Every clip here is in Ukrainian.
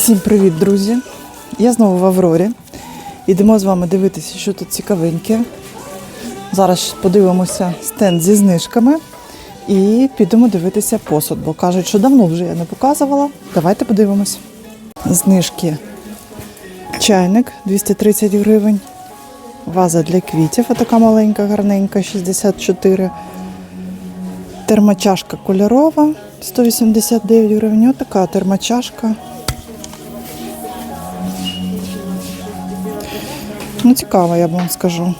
Всім привіт, друзі! Я знову в Аврорі. Йдемо з вами дивитися, що тут цікавеньке. Зараз подивимося стенд зі знижками і підемо дивитися посуд, бо кажуть, що давно вже я не показувала. Давайте подивимось. Знижки. Чайник 230 гривень. Ваза для квітів, така маленька, гарненька, 64. Термочашка кольорова 189 гривень. Ось така термочашка. Ну, цікаво, я вам скажу.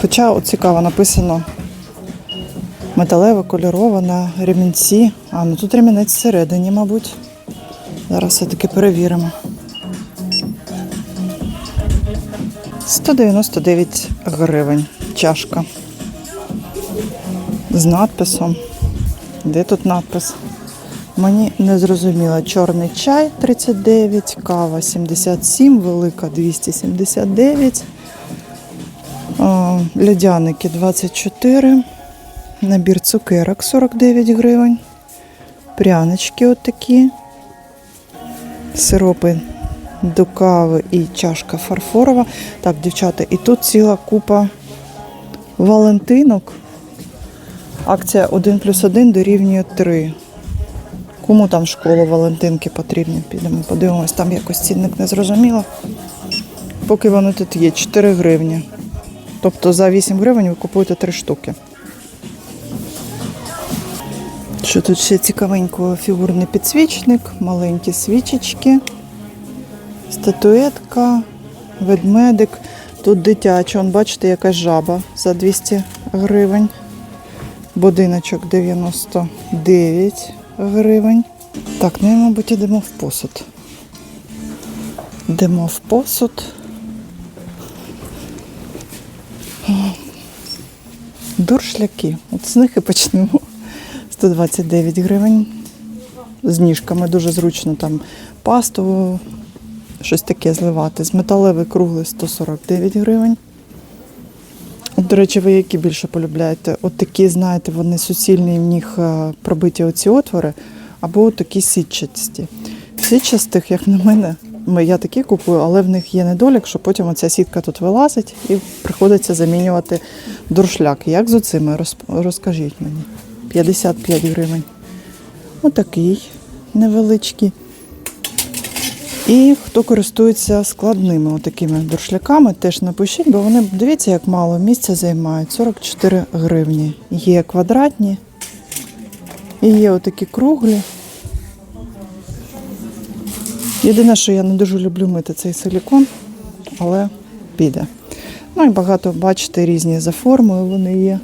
Хоча от цікаво написано металева, кольорова на ремінці. А, ну тут ремінець всередині, мабуть. Зараз все-таки перевіримо. 199 гривень. Чашка. З надписом. Де тут надпис? Мені не зрозуміло. Чорний чай 39, кава 77, велика 279, а, льодяники 24, набір цукерок 49 гривень, прянички отакі, сиропи до кави і чашка фарфорова. Так, дівчата, і тут ціла купа валентинок. Акція 1 плюс 1 дорівнює 3. Кому там школу Валентинки потрібні? Підемо, подивимось, там якось цінник не зрозуміло. Поки вони тут є, 4 гривні. Тобто за 8 гривень ви купуєте 3 штуки. Що тут ще цікавенького? Фігурний підсвічник, маленькі свічечки, статуетка, ведмедик. Тут дитяча, он, бачите, якась жаба за 200 гривень. Будиночок 99 гривень. Так, ну і, мабуть, йдемо в посуд. Йдемо в посуд. Дуршляки. От з них і почнемо. 129 гривень. З ніжками дуже зручно там пасту, щось таке зливати. З металевий круглий 149 гривень. До речі, ви які більше полюбляєте? От такі, знаєте, вони суцільні, в них е, пробиті оці отвори, або такі сітчасті. Сітчастих, як на мене, я такі купую, але в них є недолік, що потім оця сітка тут вилазить і приходиться замінювати дуршляк. Як з оцими? Розкажіть мені. 55 гривень. Отакий невеличкий. І хто користується складними отакими дуршляками, теж напишіть, бо вони, дивіться, як мало місця займають. 44 гривні. Є квадратні і є отакі круглі. Єдине, що я не дуже люблю мити цей силікон, але піде. Ну і багато, бачите, різні за формою вони є.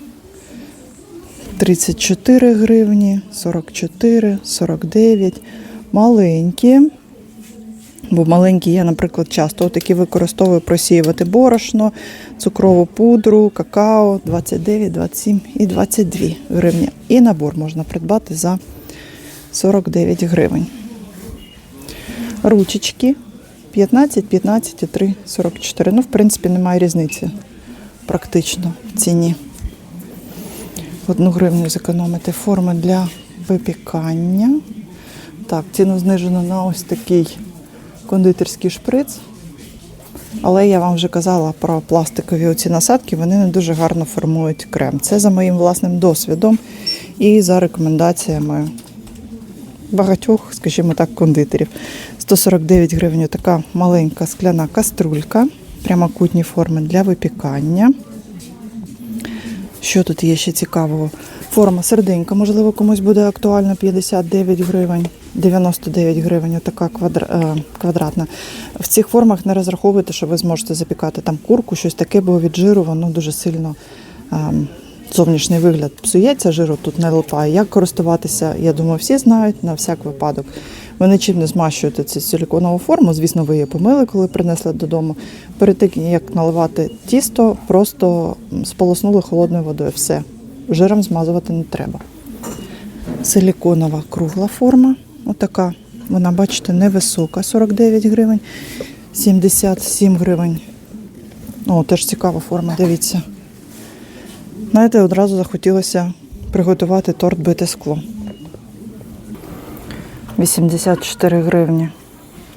34 гривні, 44, 49, маленькі. Бо маленькі я, наприклад, часто такі використовую просіювати борошно, цукрову пудру, какао 29, 27 і 22 гривні. І набор можна придбати за 49 гривень. Ручечки 15, 15 і 3, 44. Ну, в принципі, немає різниці практично в ціні. Одну гривню зекономити. Форми для випікання. Так, ціну знижено на ось такий кондитерський шприц. Але я вам вже казала про пластикові оці насадки, вони не дуже гарно формують крем. Це за моїм власним досвідом і за рекомендаціями багатьох, скажімо так, кондитерів. 149 гривень така маленька скляна каструлька, прямокутні форми для випікання. Що тут є ще цікавого? Форма серденька, можливо, комусь буде актуальна 59 гривень, 99 гривень, отака е, квадратна. В цих формах не розраховуйте, що ви зможете запікати там курку, щось таке, бо від жиру воно дуже сильно ем, зовнішній вигляд псується, жиру тут не липає. Як користуватися, я думаю, всі знають на всяк випадок. Ви нічим не змащуєте цю силіконову форму. Звісно, ви її помили, коли принесли додому. Перед тим, як наливати тісто, просто сполоснули холодною водою. Все. Жиром змазувати не треба. Силіконова кругла форма. Отака. Вона, бачите, невисока, 49 гривень, 77 гривень. О, теж цікава форма, дивіться. Знаєте, одразу захотілося приготувати торт бите скло. 84 гривні.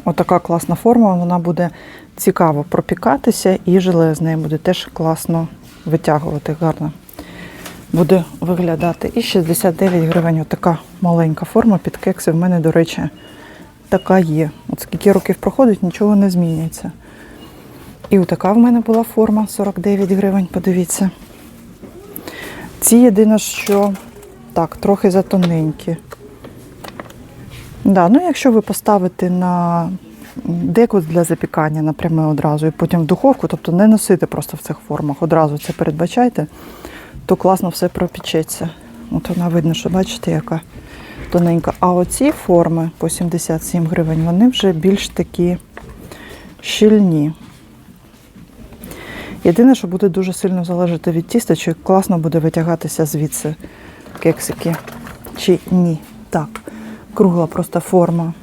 Отака класна форма, вона буде цікаво пропікатися, і желе з буде теж класно витягувати гарно. Буде виглядати. І 69 гривень отака маленька форма під кекси. В мене, до речі, така є. От скільки років проходить, нічого не змінюється. І отака в мене була форма 49 гривень, подивіться. Ці єдине, що так, трохи затоненькі. Да, ну якщо ви поставите на деку для запікання напряме одразу і потім в духовку, тобто не носити просто в цих формах, одразу це передбачайте, то класно все пропічеться. От вона видно, що бачите, яка тоненька. А оці форми по 77 гривень, вони вже більш такі щільні. Єдине, що буде дуже сильно залежати від тіста, чи класно буде витягатися звідси кексики, чи ні. Так, кругла просто форма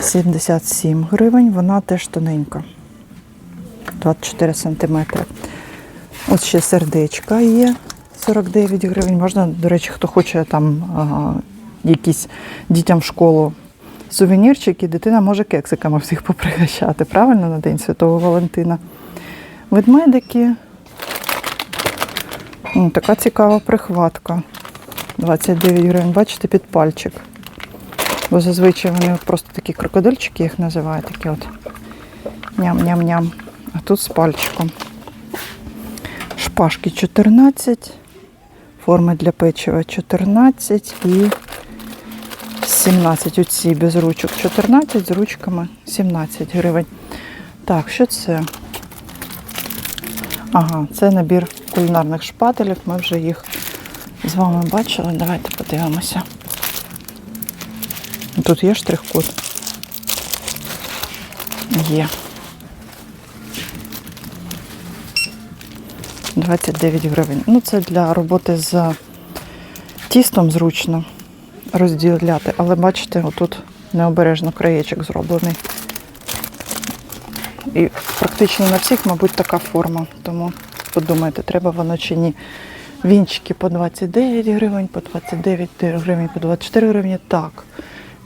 77 гривень, вона теж тоненька. 24 сантиметри. Ось ще сердечка є 49 гривень. Можна, до речі, хто хоче там ага, якісь дітям в школу сувенірчики, дитина може кексиками всіх попригощати, правильно, на День Святого Валентина. Ведмедики. М, Така цікава прихватка. 29 гривень, бачите, під пальчик. Бо зазвичай вони просто такі крокодильчики їх називають, такі от ням-ням-ням. А тут з пальчиком. Шпажки 14, форми для печива 14 і 17. Оці без ручок 14, з ручками 17 гривень. Так, що це? Ага, це набір кулінарних шпателів. Ми вже їх з вами бачили. Давайте подивимося. Тут є штрих-код? Є. 29 гривень. Ну, це для роботи з тістом зручно розділяти, але бачите, отут необережно краєчок зроблений. І практично на всіх, мабуть, така форма. Тому подумайте, треба воно чи ні. Вінчики по 29 гривень, по 29 гривень, по 24 гривні. Так.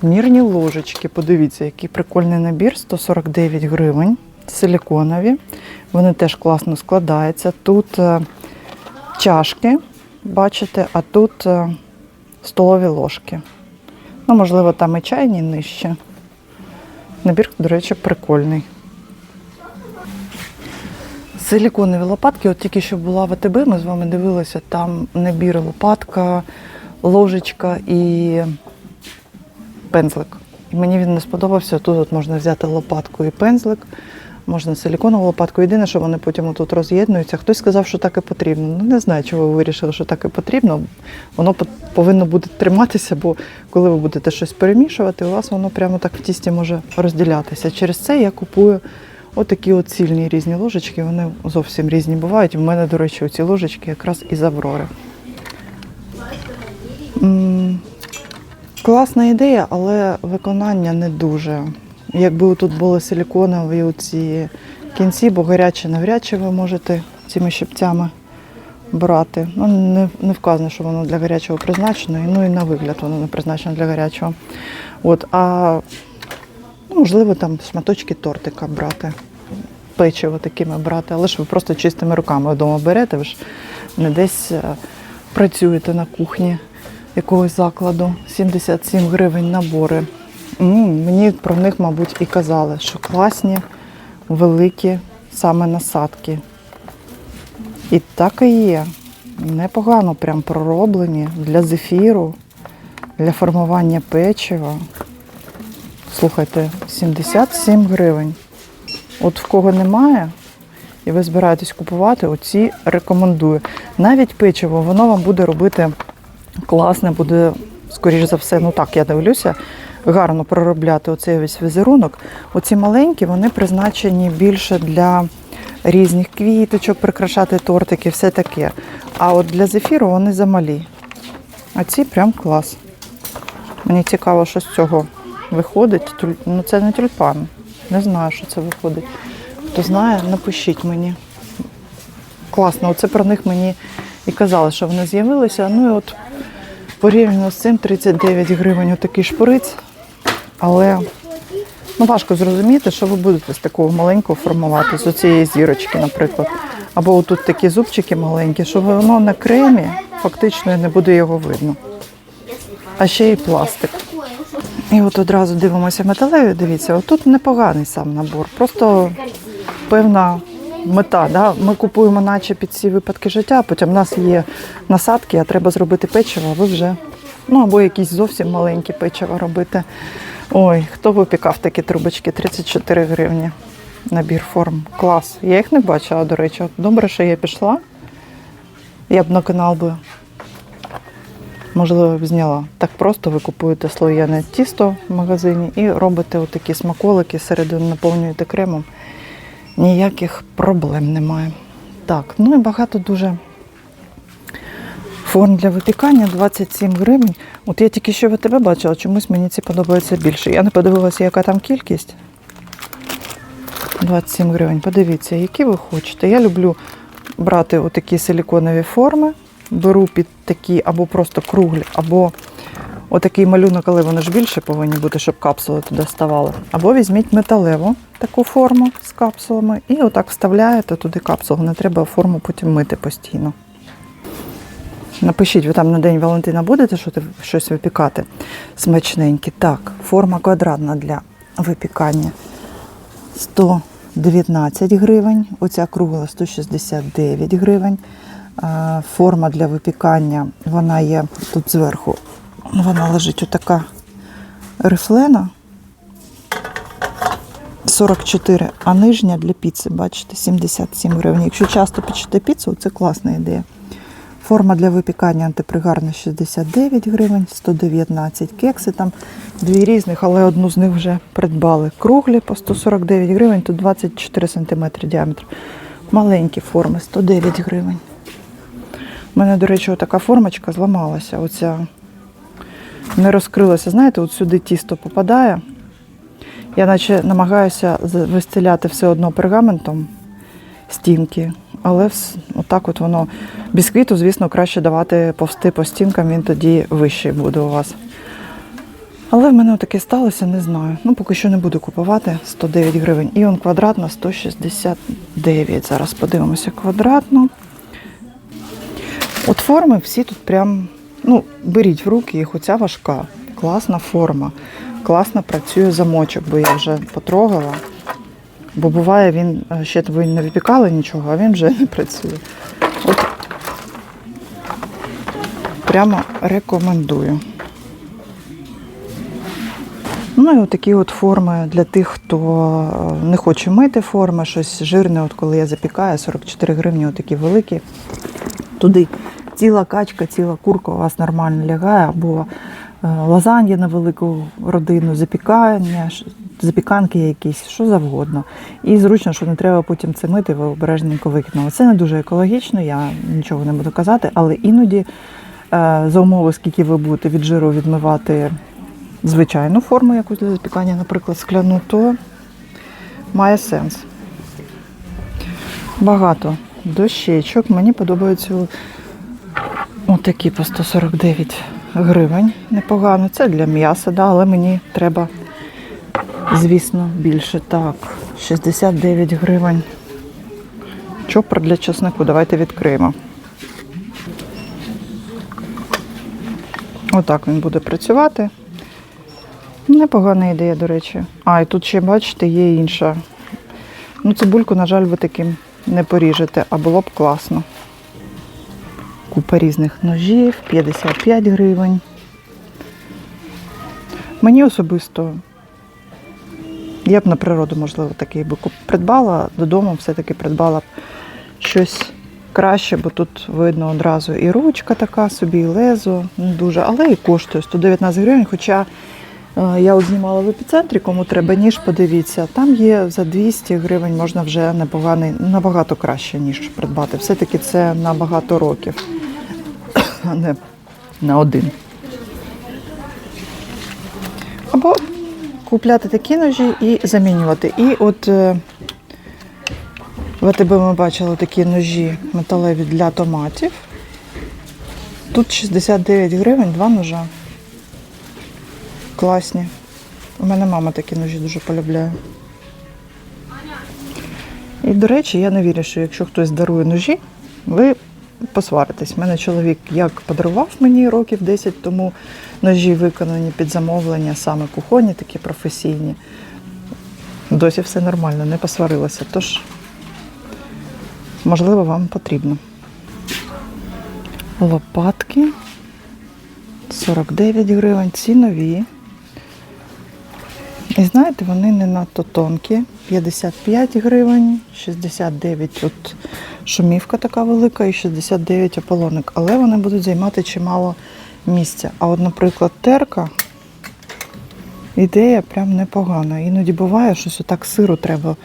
Мірні ложечки, подивіться, який прикольний набір, 149 гривень, силіконові. Вони теж класно складаються. Тут е, чашки, бачите, а тут е, столові ложки. Ну, можливо, там і чайні нижче. Набір, до речі, прикольний. Силіконові лопатки, от тільки що була в АТБ, ми з вами дивилися, там набір лопатка, ложечка і пензлик. І мені він не сподобався. Тут от можна взяти лопатку і пензлик, можна силіконову лопатку. Єдине, що вони потім тут роз'єднуються. Хтось сказав, що так і потрібно. Ну не знаю, чого ви вирішили, що так і потрібно. Воно по- повинно буде триматися, бо коли ви будете щось перемішувати, у вас воно прямо так в тісті може розділятися. Через це я купую отакі от цільні різні ложечки. Вони зовсім різні бувають. У мене, до речі, ці ложечки якраз із Аврори. М, Класна ідея, але виконання не дуже. Якби тут були силіконові ці кінці, бо гаряче навряд чи ви можете цими щипцями брати. Ну, не, не вказано, що воно для гарячого призначено, і, ну і на вигляд воно не призначено для гарячого. От, а ну, можливо там шматочки тортика брати, печиво такими брати, але ж ви просто чистими руками вдома берете, ви ж не десь е, працюєте на кухні якогось закладу. 77 гривень набори. М, Мені про них, мабуть, і казали, що класні, великі саме насадки. І так і є. Непогано прям пророблені для зефіру, для формування печива. Слухайте, 77 гривень. От в кого немає, і ви збираєтесь купувати, оці рекомендую. Навіть печиво, воно вам буде робити класне, буде, скоріш за все, ну так, я дивлюся, гарно проробляти оцей весь візерунок. Оці маленькі, вони призначені більше для різних квіточок, прикрашати тортики, все таке. А от для зефіру вони замалі. А ці прям клас. Мені цікаво, що з цього виходить. Ну, це не тюльпан. Не знаю, що це виходить. Хто знає, напишіть мені. Класно, оце про них мені і казали, що вони з'явилися. Ну і от Порівняно з цим 39 гривень отакий шприц. Але ну, важко зрозуміти, що ви будете з такого маленького формувати, з оцієї зірочки, наприклад. Або отут такі зубчики маленькі, що воно на кремі фактично не буде його видно. А ще й пластик. І от одразу дивимося металеві. Дивіться, отут непоганий сам набор. Просто певна мета. Да? Ми купуємо, наче під ці випадки життя, потім в нас є насадки, а треба зробити печиво, а ви вже ну або якісь зовсім маленькі печива робити. Ой, хто випікав такі трубочки? 34 гривні. Набір форм. Клас. Я їх не бачила, до речі. Добре, що я пішла. Я б на канал би можливо, б зняла. Так просто ви купуєте слоєне тісто в магазині і робите отакі смаколики, середину наповнюєте кремом. Ніяких проблем немає. Так, ну і багато дуже форм для випікання 27 гривень. От я тільки що ВТБ бачила, чомусь мені ці подобаються більше. Я не подивилася, яка там кількість. 27 гривень. Подивіться, які ви хочете. Я люблю брати отакі силіконові форми. Беру під такі або просто круглі, або отакий малюнок, але вони ж більше повинні бути, щоб капсули туди ставали. Або візьміть металеву таку форму з капсулами і отак вставляєте туди капсулу. Не треба форму потім мити постійно. Напишіть, ви там на День Валентина будете що- щось випікати смачненьке. Так, форма квадратна для випікання 119 гривень, оця кругла 169 гривень. Форма для випікання, вона є тут зверху, вона лежить отака рифлена 44, а нижня для піци, бачите, 77 гривень. Якщо часто печете піцу, це класна ідея. Форма для випікання антипригарна 69 гривень, 119 кекси там дві різних, але одну з них вже придбали. Круглі по 149 гривень, тут 24 см діаметр. Маленькі форми 109 гривень. У мене, до речі, така формочка зламалася. Оця не розкрилася. Знаєте, от сюди тісто попадає. Я наче намагаюся вистеляти все одно пергаментом стінки, але отак от воно. Бісквіту, звісно, краще давати повсти по стінкам, він тоді вищий буде у вас. Але в мене таке сталося, не знаю. Ну, поки що не буду купувати 109 гривень. І он квадратна 169. Зараз подивимося квадратну. От форми всі тут прям, ну, беріть в руки їх, оця важка, класна форма. Класно працює замочок, бо я вже потрогала. Бо буває, він е, ще ви не випікали нічого, а він вже не працює. От прямо рекомендую. Ну і от такі от форми для тих, хто е, не хоче мити форми, щось жирне, от коли я запікаю, 44 гривні, отакі великі. Туди ціла качка, ціла курка у вас нормально лягає, або е, лазанья на велику родину, запікання, запіканки якісь, що завгодно. І зручно, що не треба потім це мити, ви обережненько викинули. Це не дуже екологічно, я нічого не буду казати, але іноді е, за умови, скільки ви будете від жиру відмивати звичайну форму якусь для запікання, наприклад, скляну, то має сенс. Багато дощечок. Мені подобаються отакі по 149 гривень. Непогано. Це для м'яса, да, але мені треба, звісно, більше. Так, 69 гривень. Чопор для чеснику. Давайте відкриємо. Отак він буде працювати. Непогана ідея, до речі. А, і тут ще, бачите, є інша. Ну, цибульку, на жаль, ви таким не поріжете, а було б класно. Купа різних ножів, 55 гривень. Мені особисто, я б на природу, можливо, такий би придбала, додому все-таки придбала б щось краще, бо тут видно одразу і ручка така собі, і лезо, не дуже, але і коштує 119 гривень. Хоча е, я от знімала в епіцентрі, кому треба ніж, подивіться. Там є за 200 гривень можна вже непоганий, набагато краще, ніж придбати. Все-таки це на багато років, а не на один. Або купляти такі ножі і замінювати. І от е, в АТБ ми бачили такі ножі металеві для томатів. Тут 69 гривень, два ножа. Класні. У мене мама такі ножі дуже полюбляє. І, до речі, я не вірю, що якщо хтось дарує ножі, ви посваритесь. У мене чоловік як подарував мені років 10 тому ножі, виконані під замовлення, саме кухонні, такі професійні. Досі все нормально, не посварилася. Тож, можливо, вам потрібно. Лопатки 49 гривень, ці нові. І знаєте, вони не надто тонкі. 55 гривень, 69 тут шумівка така велика і 69 ополоник. Але вони будуть займати чимало місця. А от, наприклад, терка ідея прям непогана. Іноді буває, що отак сиру треба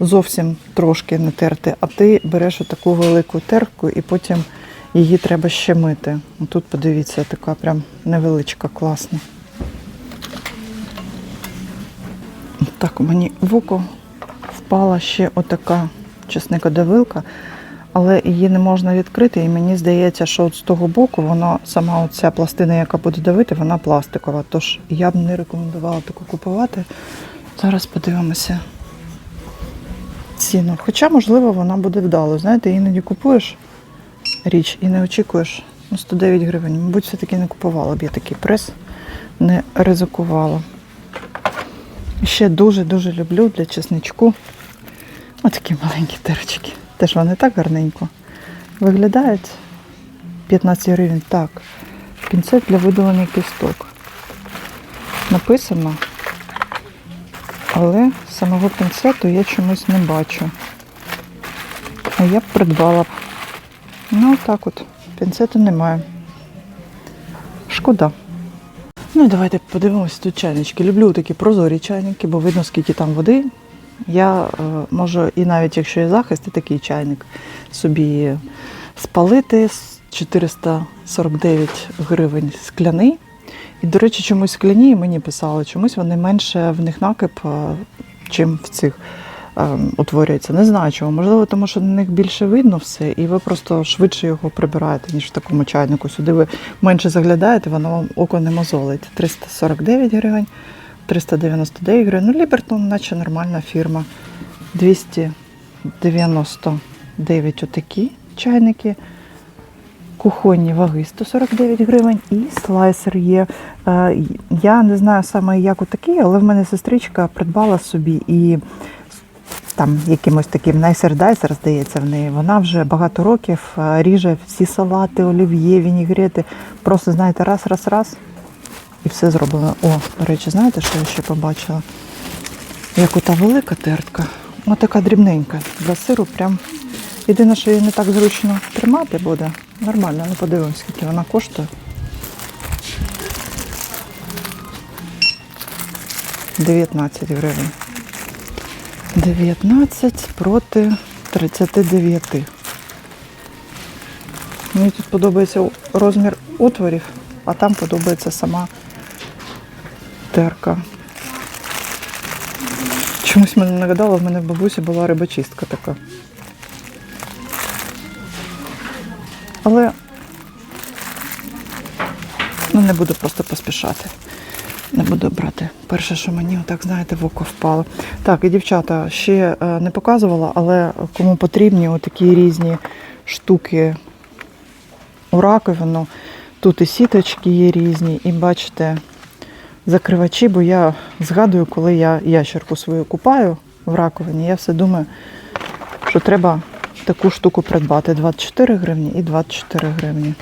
зовсім трошки не терти, а ти береш таку велику терку і потім її треба ще мити. Тут подивіться, така прям невеличка, класна. Так, мені в око впала ще отака чесникодавилка, але її не можна відкрити, і мені здається, що от з того боку вона сама оця пластина, яка буде давити, вона пластикова. Тож я б не рекомендувала таку купувати. Зараз подивимося ціну. Хоча, можливо, вона буде вдало. Знаєте, іноді купуєш річ і не очікуєш. Ну, 109 гривень. Мабуть, все-таки не купувала б я такий прес, не ризикувала. Ще дуже-дуже люблю для чесничку. Отакі маленькі терочки. Теж вони так гарненько виглядають. 15 гривень. Так. Пінцет для видалення кісток. Написано, але самого пінцету я чомусь не бачу. А я б придбала. Ну, так от, пінцету немає. Шкода. Ну і давайте подивимося тут чайнички. Люблю такі прозорі чайники, бо видно, скільки там води. Я е, можу, і навіть якщо є захист, і такий чайник собі спалити 449 гривень скляний. І, до речі, чомусь скляні мені писали, чомусь вони менше в них накип, е, чим в цих е, утворюється. Не знаю чого. Можливо, тому що на них більше видно все, і ви просто швидше його прибираєте, ніж в такому чайнику. Сюди ви менше заглядаєте, воно вам око не мозолить. 349 гривень, 399 гривень. Ну, Лібертон, наче нормальна фірма. 299 отакі чайники. Кухонні ваги 149 гривень і слайсер є. Е, Я не знаю саме як отакий, але в мене сестричка придбала собі і там якимось таким найсердайсер, здається, в неї. Вона вже багато років е, ріже всі салати, олів'є, вінігрети. Просто, знаєте, раз, раз, раз. І все зроблено. О, до речі, знаєте, що я ще побачила? Як ота велика тертка, вона така дрібненька. Для сиру прям. Єдине, що її не так зручно тримати буде. Нормально, ну подивимось, скільки вона коштує. 19 гривень. 19 проти 39. Мені тут подобається розмір отворів, а там подобається сама терка. Чомусь мене нагадало, в мене в бабусі була рибочистка така. Але ну, не буду просто поспішати. Не буду брати. Перше, що мені, отак, знаєте, в око впало. Так, і дівчата ще е, не показувала, але кому потрібні отакі різні штуки у раковину. Тут і сіточки є різні, і бачите, закривачі, бо я згадую, коли я ящерку свою купаю в раковині, я все думаю, що треба таку штуку придбати. 24 гривні і 24 гривні.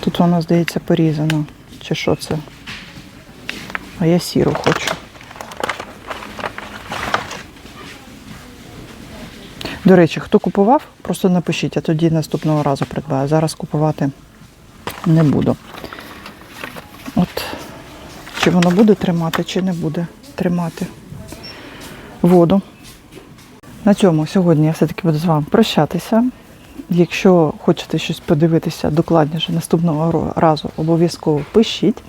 Тут воно, здається, порізано. Чи що це? А я сіру хочу. До речі, хто купував, просто напишіть, а тоді наступного разу придбаю. Зараз купувати не буду. От, чи воно буде тримати, чи не буде тримати воду. На цьому сьогодні я все-таки буду з вами прощатися. Якщо хочете щось подивитися докладніше наступного разу, обов'язково пишіть.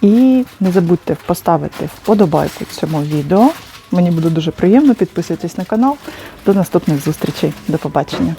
І не забудьте поставити вподобайку цьому відео. Мені буде дуже приємно. Підписуйтесь на канал. До наступних зустрічей. До побачення.